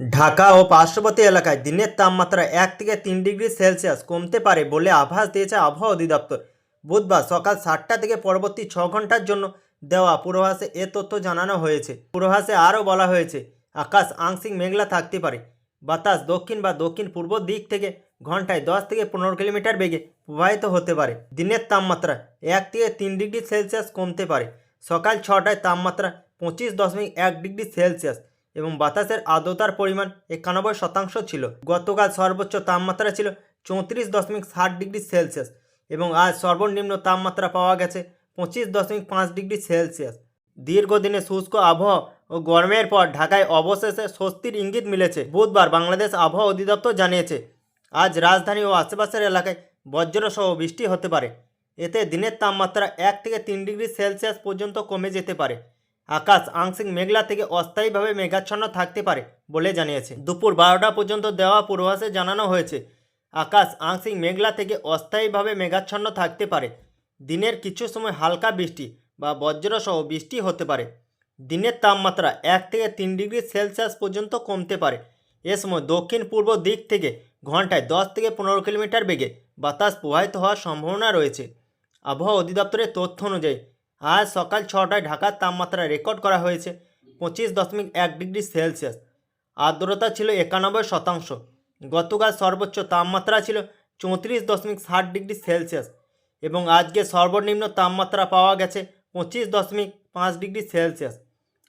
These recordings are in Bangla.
ঢাকা ও পার্শ্ববর্তী এলাকায় দিনের তাপমাত্রা এক থেকে তিন ডিগ্রি সেলসিয়াস কমতে পারে বলে আভাস দিয়েছে আবহাওয়া অধিদপ্তর। বুধবার সকাল সাতটা থেকে পরবর্তী ছ ঘণ্টার জন্য দেওয়া পূর্বাভাসে এ তথ্য জানানো হয়েছে। পূর্বাভাসে আরও বলা হয়েছে, আকাশ আংশিক মেঘলা থাকতে পারে। বাতাস দক্ষিণ বা দক্ষিণ পূর্ব দিক থেকে ঘন্টায় দশ থেকে পনেরো কিলোমিটার বেগে প্রবাহিত হতে পারে। দিনের তাপমাত্রা এক থেকে তিন ডিগ্রি সেলসিয়াস কমতে পারে। সকাল ছটায় তাপমাত্রা পঁচিশ দশমিক এক ডিগ্রি সেলসিয়াস এবং বাতাসের আর্দ্রতার পরিমাণ একানব্বই শতাংশ ছিল। গতকাল সর্বোচ্চ তাপমাত্রা ছিল চৌত্রিশ দশমিক ষাট ডিগ্রি সেলসিয়াস এবং আজ সর্বনিম্ন তাপমাত্রা পাওয়া গেছে পঁচিশ দশমিক পাঁচ ডিগ্রি সেলসিয়াস। দীর্ঘদিনে শুষ্ক আবহাওয়া ও গরমের পর ঢাকায় অবশেষে স্বস্তির ইঙ্গিত মিলেছে। বুধবার বাংলাদেশ আবহাওয়া অধিদপ্তর জানিয়েছে, আজ রাজধানী ও আশেপাশের এলাকায় বজ্রসহ বৃষ্টি হতে পারে। এতে দিনের তাপমাত্রা এক থেকে তিন ডিগ্রি সেলসিয়াস পর্যন্ত কমে যেতে পারে। আকাশ আংশিক মেঘলা থেকে অস্থায়ীভাবে মেঘাচ্ছন্ন থাকতে পারে বলে জানিয়েছে। দুপুর বারোটা পর্যন্ত দেওয়া পূর্বাভাসে জানানো হয়েছে, আকাশ আংশিক মেঘলা থেকে অস্থায়ীভাবে মেঘাচ্ছন্ন থাকতে পারে। দিনের কিছু সময় হালকা বৃষ্টি বা বজ্রসহ বৃষ্টি হতে পারে। দিনের তাপমাত্রা এক থেকে তিন ডিগ্রি সেলসিয়াস পর্যন্ত কমতে পারে। এ সময় দক্ষিণ পূর্ব দিক থেকে ঘন্টায় দশ থেকে পনেরো কিলোমিটার বেগে বাতাস প্রবাহিত হওয়ার সম্ভাবনা রয়েছে। আবহাওয়া অধিদপ্তরের তথ্য অনুযায়ী আজ সকাল ছটায় ঢাকার তাপমাত্রা রেকর্ড করা হয়েছে পঁচিশ দশমিক এক ডিগ্রি সেলসিয়াস। আর্দ্রতা ছিল একানব্বই শতাংশ। গতকাল সর্বোচ্চ তাপমাত্রা ছিল চৌত্রিশ দশমিক ষাট ডিগ্রি সেলসিয়াস এবং আজকে সর্বনিম্ন তাপমাত্রা পাওয়া গেছে পঁচিশ দশমিক পাঁচ ডিগ্রি সেলসিয়াস।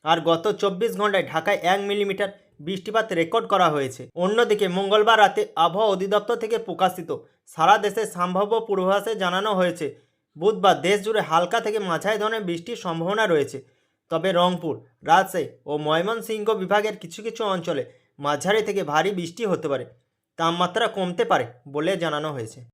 আর গত চব্বিশ ঘন্টায় ঢাকায় এক মিলিমিটার বৃষ্টিপাত রেকর্ড করা হয়েছে। অন্যদিকে মঙ্গলবার রাতে আবহাওয়া অধিদপ্তর থেকে প্রকাশিত সারা দেশে সম্ভাব্য পূর্বাভাসে জানানো হয়েছে বুধবার দেশ জুড়ে হালকা থেকে মাঝারি ধরনের বৃষ্টির সম্ভাবনা রয়েছে। তবে রংপুর, রাজশাহী ও ময়মনসিংহ বিভাগের কিছু কিছু অঞ্চলে মাঝারি থেকে ভারী বৃষ্টি হতে পারে। তাপমাত্রা কমতে পারে বলে জানানো হয়েছে।